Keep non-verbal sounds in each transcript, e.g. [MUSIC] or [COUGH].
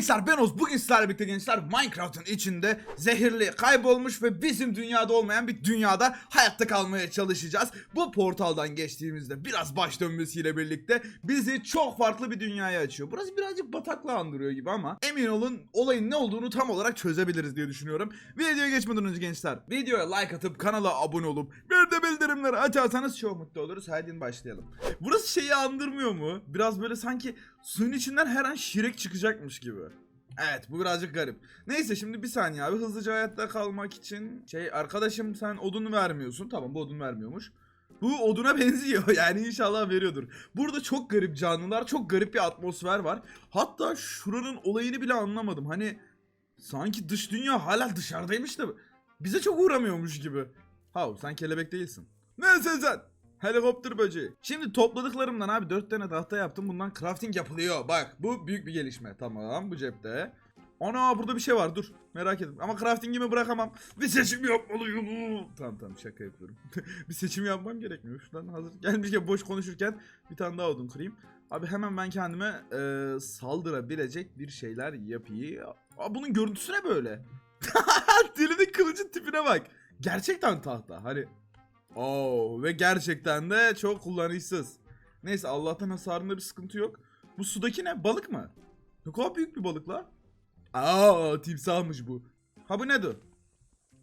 gençler ben Oz. Bugün sizlerle birlikte gençler Minecraft'ın içinde zehirli, kaybolmuş ve bizim dünyada olmayan bir dünyada hayatta kalmaya çalışacağız. Bu portaldan geçtiğimizde biraz baş dönmesiyle birlikte bizi çok farklı bir dünyaya açıyor. Burası birazcık bataklığı andırıyor gibi ama emin olun olayın ne olduğunu tam olarak çözebiliriz diye düşünüyorum. Videoya geçmeden önce gençler videoya like atıp kanala abone olup bir de bildirimleri açarsanız çok mutlu oluruz. Haydi başlayalım. Burası şeyi andırmıyor mu? Biraz böyle sanki suyun içinden her an şirek çıkacakmış gibi. Evet bu birazcık garip. Neyse şimdi bir saniye abi hızlıca hayatta kalmak için şey arkadaşım sen odun vermiyorsun. Tamam bu odun vermiyormuş. Bu oduna [LAUGHS] benziyor yani inşallah veriyordur. Burada çok garip canlılar, çok garip bir atmosfer var. Hatta şuranın olayını bile anlamadım. Hani sanki dış dünya hala dışarıdaymış da bize çok uğramıyormuş gibi. Hav sen kelebek değilsin. Neyse sen. Helikopter böceği. Şimdi topladıklarımdan abi 4 tane tahta yaptım. Bundan crafting yapılıyor. Bak bu büyük bir gelişme. Tamam bu cepte. Ana burada bir şey var dur. Merak ettim. Ama craftingimi bırakamam. Bir seçim yapmalıyım. Tamam tamam şaka yapıyorum. [LAUGHS] bir seçim yapmam gerekmiyor. Şuradan hazır gelmişken boş konuşurken bir tane daha odun kırayım. Abi hemen ben kendime e, saldırabilecek bir şeyler yapayım. Aa, bunun görüntüsü ne böyle? [LAUGHS] Dilinin kılıcın tipine bak. Gerçekten tahta. Hani Oo ve gerçekten de çok kullanışsız. Neyse Allah'tan hasarında bir sıkıntı yok. Bu sudaki ne? Balık mı? Ne kadar büyük bir balık la? Aa timsahmış bu. Ha bu nedir?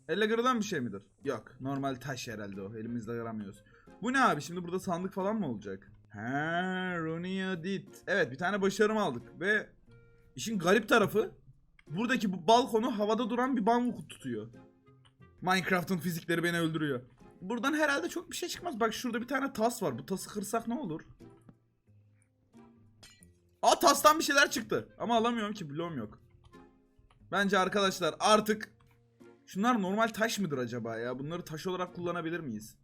Elle kırılan bir şey midir? Yok. Normal taş herhalde o. Elimizde kıramıyoruz. Bu ne abi? Şimdi burada sandık falan mı olacak? Ha, Ronia. Evet bir tane başarım aldık ve işin garip tarafı buradaki bu balkonu havada duran bir bambu tutuyor. Minecraft'ın fizikleri beni öldürüyor. Buradan herhalde çok bir şey çıkmaz. Bak şurada bir tane tas var. Bu tası kırsak ne olur? Aa tastan bir şeyler çıktı. Ama alamıyorum ki bloğum yok. Bence arkadaşlar artık Şunlar normal taş mıdır acaba ya? Bunları taş olarak kullanabilir miyiz?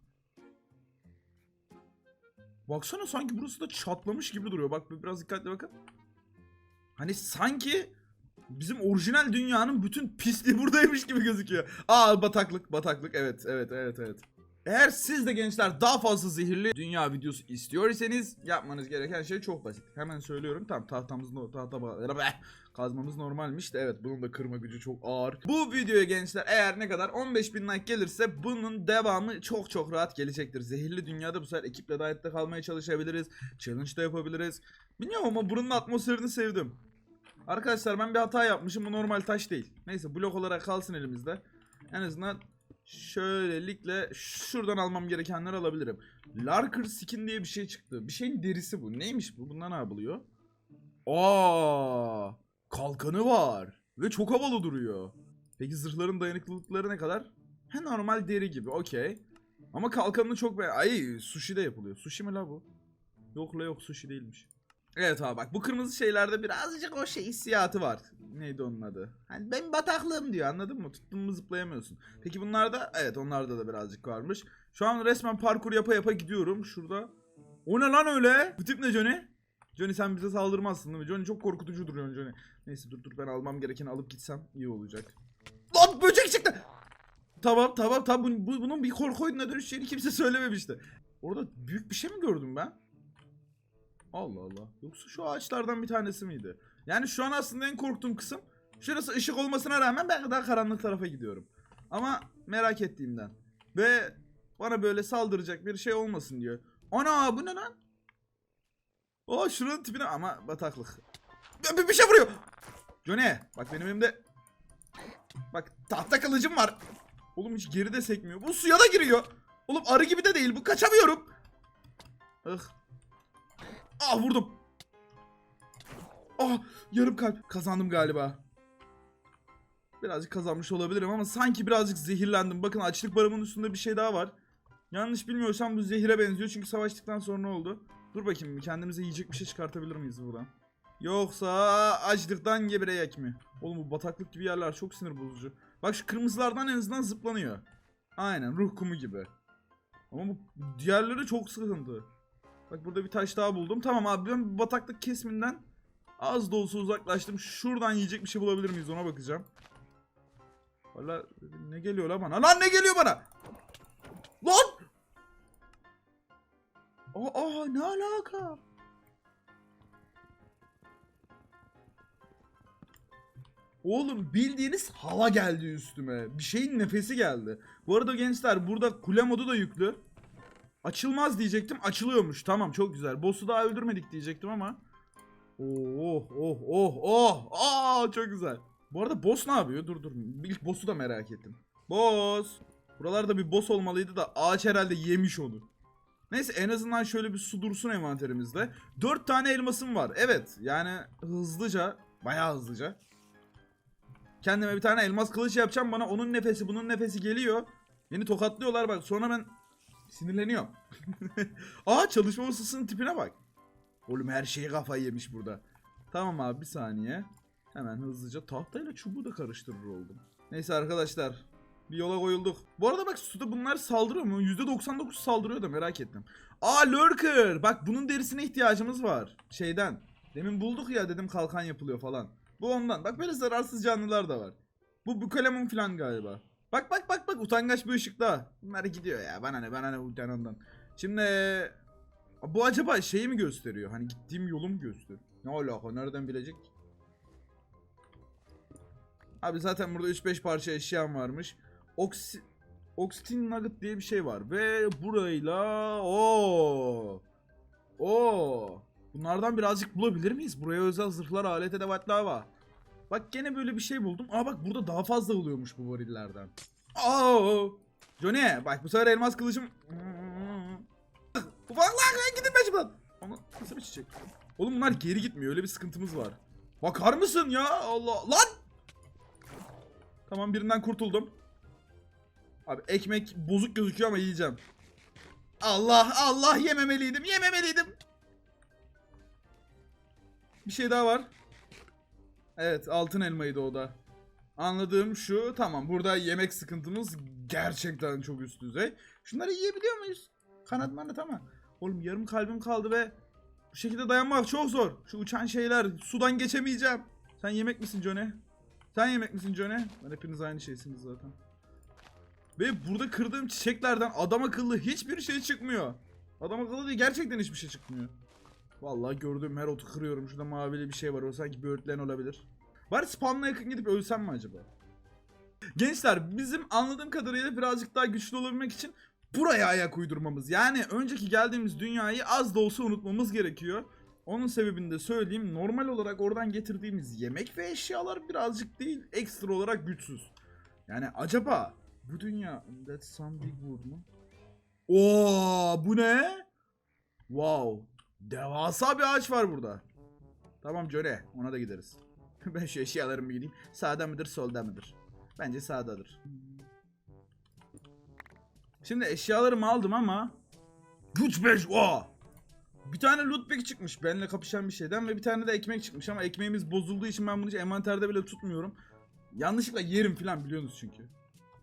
Baksana sanki burası da çatlamış gibi duruyor. Bak biraz dikkatli bakın. Hani sanki bizim orijinal dünyanın bütün pisliği [LAUGHS] buradaymış gibi gözüküyor. Aa bataklık bataklık evet evet evet evet. Eğer siz de gençler daha fazla zehirli dünya videosu istiyorsanız yapmanız gereken şey çok basit. Hemen söylüyorum. Tamam tahtamızın o tahta kazmamız normalmiş de evet bunun da kırma gücü çok ağır. Bu videoya gençler eğer ne kadar 15 bin like gelirse bunun devamı çok çok rahat gelecektir. Zehirli dünyada bu sefer ekiple de hayatta kalmaya çalışabiliriz. Challenge da yapabiliriz. Bilmiyorum ama buranın atmosferini sevdim. Arkadaşlar ben bir hata yapmışım bu normal taş değil. Neyse blok olarak kalsın elimizde. En azından şöylelikle şuradan almam gerekenleri alabilirim. Larker skin diye bir şey çıktı. Bir şeyin derisi bu. Neymiş bu? Bundan ne yapılıyor? Aa, kalkanı var. Ve çok havalı duruyor. Peki zırhların dayanıklılıkları ne kadar? He normal deri gibi okey. Ama kalkanını çok be... Ay sushi de yapılıyor. Sushi mi la bu? Yok la yok sushi değilmiş. Evet abi bak bu kırmızı şeylerde birazcık o şey hissiyatı var. Neydi onun adı? Hani ben bataklığım diyor anladın mı? Tuttun mu zıplayamıyorsun. Peki bunlarda evet onlarda da birazcık varmış. Şu an resmen parkur yapa yapa gidiyorum. Şurada. O ne lan öyle? Bu tip ne Johnny? Johnny sen bize saldırmazsın değil mi? Johnny çok korkutucu duruyor Johnny. Neyse dur dur ben almam gerekeni alıp gitsem iyi olacak. Lan böcek çıktı. Tamam tamam tamam bu- bunun bir korku oyununa dönüşeceğini kimse söylememişti. Orada büyük bir şey mi gördüm ben? Allah Allah. Yoksa şu ağaçlardan bir tanesi miydi? Yani şu an aslında en korktuğum kısım şurası ışık olmasına rağmen ben daha karanlık tarafa gidiyorum. Ama merak ettiğimden. Ve bana böyle saldıracak bir şey olmasın diyor. Ana bu ne lan? O şuranın tipine ama bataklık. Bir, bir- şey vuruyor. Johnny bak benim elimde Bak tahta kılıcım var. Oğlum hiç geride sekmiyor. Bu suya da giriyor. Oğlum arı gibi de değil bu kaçamıyorum. Ih. Ah vurdum. Ah yarım kalp. Kazandım galiba. Birazcık kazanmış olabilirim ama sanki birazcık zehirlendim. Bakın açlık barımın üstünde bir şey daha var. Yanlış bilmiyorsam bu zehire benziyor çünkü savaştıktan sonra oldu. Dur bakayım kendimize yiyecek bir şey çıkartabilir miyiz buradan? Yoksa açlıktan gebereyek mi? Oğlum bu bataklık gibi yerler çok sinir bozucu. Bak şu kırmızılardan en azından zıplanıyor. Aynen ruh kumu gibi. Ama bu diğerleri çok sıkıntı. Bak burada bir taş daha buldum. Tamam abi ben bataklık kesiminden az da olsa uzaklaştım. Şuradan yiyecek bir şey bulabilir miyiz ona bakacağım. Valla ne geliyor lan bana? Lan ne geliyor bana? Lan! Aa, aa ne alaka? Oğlum bildiğiniz hava geldi üstüme. Bir şeyin nefesi geldi. Bu arada gençler burada kule modu da yüklü. Açılmaz diyecektim. Açılıyormuş. Tamam çok güzel. Boss'u daha öldürmedik diyecektim ama. Oh oh oh oh. Aa çok güzel. Bu arada boss ne yapıyor? Dur dur. İlk boss'u da merak ettim. Boss. Buralarda bir boss olmalıydı da ağaç herhalde yemiş onu. Neyse en azından şöyle bir su dursun envanterimizde. 4 tane elmasım var. Evet yani hızlıca. Bayağı hızlıca. Kendime bir tane elmas kılıç yapacağım. Bana onun nefesi bunun nefesi geliyor. Beni tokatlıyorlar bak. Sonra ben sinirleniyorum. [LAUGHS] Aa çalışma masasının tipine bak. Oğlum her şeyi kafayı yemiş burada. Tamam abi bir saniye. Hemen hızlıca tahtayla çubuğu da karıştırır oldum. Neyse arkadaşlar. Bir yola koyulduk. Bu arada bak suda bunlar saldırıyor mu? %99 saldırıyor da merak ettim. Aa lurker. Bak bunun derisine ihtiyacımız var. Şeyden. Demin bulduk ya dedim kalkan yapılıyor falan. Bu ondan. Bak böyle zararsız canlılar da var. Bu bu kalemun falan galiba. Bak bak bak bak utangaç bir ışıkta. Bunlar gidiyor ya. Bana ne bana ne utanandan. Şimdi bu acaba şeyi mi gösteriyor? Hani gittiğim yolu mu gösteriyor? Ne alaka? Nereden bilecek? Abi zaten burada 3-5 parça eşyam varmış. Oksi Oxtin Nugget diye bir şey var ve burayla o o bunlardan birazcık bulabilir miyiz? Buraya özel zırhlar, alet edevatlar var. Bak gene böyle bir şey buldum. Aa bak burada daha fazla oluyormuş bu varillerden. Aa! Johnny bak bu sefer elmas kılıcım. Ufak lan lan gidin ben şuradan. Ama nasıl bir çiçek? Oğlum bunlar geri gitmiyor öyle bir sıkıntımız var. Bakar mısın ya Allah lan. Tamam birinden kurtuldum. Abi ekmek bozuk gözüküyor ama yiyeceğim. Allah Allah yememeliydim yememeliydim. Bir şey daha var. Evet altın elmaydı o da. Anladığım şu tamam burada yemek sıkıntımız gerçekten çok üst düzey. Şunları yiyebiliyor muyuz? Kanat manat ama. Oğlum yarım kalbim kaldı ve bu şekilde dayanmak çok zor. Şu uçan şeyler sudan geçemeyeceğim. Sen yemek misin Johnny? Sen yemek misin Johnny? Ben hepiniz aynı şeysiniz zaten. Ve burada kırdığım çiçeklerden adam akıllı hiçbir şey çıkmıyor. Adam akıllı değil gerçekten hiçbir şey çıkmıyor. Vallahi gördüğüm her otu kırıyorum. Şurada mavili bir şey var. O sanki böğürtlen olabilir. Bari spawn'a yakın gidip ölsem mi acaba? Gençler bizim anladığım kadarıyla birazcık daha güçlü olabilmek için buraya ayak uydurmamız. Yani önceki geldiğimiz dünyayı az da olsa unutmamız gerekiyor. Onun sebebini de söyleyeyim. Normal olarak oradan getirdiğimiz yemek ve eşyalar birazcık değil ekstra olarak güçsüz. Yani acaba bu dünya That's some big wood mu? Oo bu ne? Wow. Devasa bir ağaç var burada. Tamam Johnny ona da gideriz. [LAUGHS] ben şu eşyalarımı gideyim. Sağda mıdır solda mıdır? Bence sağdadır. Şimdi eşyalarımı aldım ama Güç 5 o. Bir tane loot bag çıkmış benimle kapışan bir şeyden ve bir tane de ekmek çıkmış ama ekmeğimiz bozulduğu için ben bunu hiç envanterde bile tutmuyorum. Yanlışlıkla yerim falan biliyorsunuz çünkü.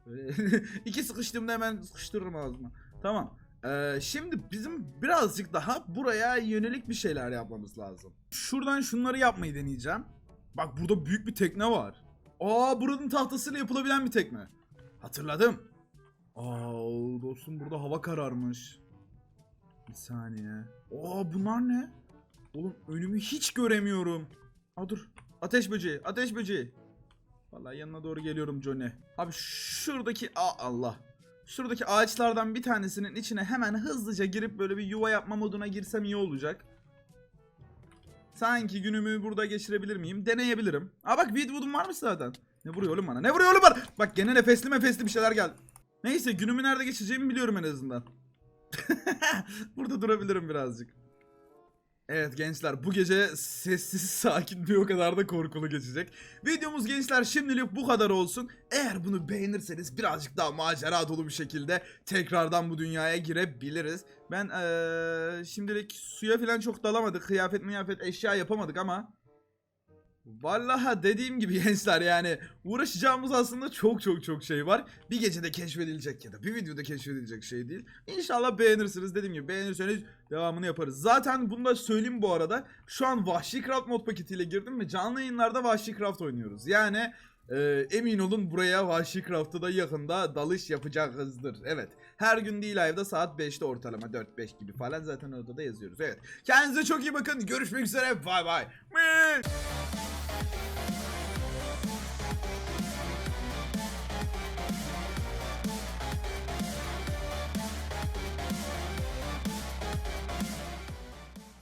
[LAUGHS] İki sıkıştığımda hemen sıkıştırırım ağzıma. Tamam. Ee, şimdi bizim birazcık daha buraya yönelik bir şeyler yapmamız lazım. Şuradan şunları yapmayı deneyeceğim. Bak burada büyük bir tekne var. Aa buranın tahtasıyla yapılabilen bir tekne. Hatırladım. Aa dostum burada hava kararmış. Bir saniye. Aa bunlar ne? Oğlum önümü hiç göremiyorum. Aa dur. Ateş böceği, ateş böceği. Vallahi yanına doğru geliyorum Johnny. Abi şuradaki Aa, Allah. Şuradaki ağaçlardan bir tanesinin içine hemen hızlıca girip böyle bir yuva yapma moduna girsem iyi olacak. Sanki günümü burada geçirebilir miyim? Deneyebilirim. Aa bak Weedwood'um varmış zaten. Ne vuruyor oğlum bana? Ne vuruyor oğlum bana? Bak gene nefesli nefesli bir şeyler geldi. Neyse günümü nerede geçireceğimi biliyorum en azından. [LAUGHS] burada durabilirim birazcık. Evet gençler bu gece sessiz [LAUGHS] sakin bir o kadar da korkulu geçecek. Videomuz gençler şimdilik bu kadar olsun. Eğer bunu beğenirseniz birazcık daha macera dolu bir şekilde tekrardan bu dünyaya girebiliriz. Ben ee, şimdilik suya falan çok dalamadık. Kıyafet miyafet eşya yapamadık ama Vallahi dediğim gibi [LAUGHS] gençler yani uğraşacağımız aslında çok çok çok şey var. Bir gecede keşfedilecek ya da bir videoda keşfedilecek şey değil. İnşallah beğenirsiniz dediğim gibi beğenirseniz devamını yaparız. Zaten bunu da söyleyeyim bu arada. Şu an Vahşi Craft mod paketiyle girdim ve canlı yayınlarda Vahşi Craft oynuyoruz. Yani e, emin olun buraya Vahşi Craft'ta da yakında dalış yapacağızdır. Evet. Her gün değil ayda saat 5'te ortalama 4-5 gibi falan zaten orada da yazıyoruz. Evet. Kendinize çok iyi bakın. Görüşmek üzere. Bay bay.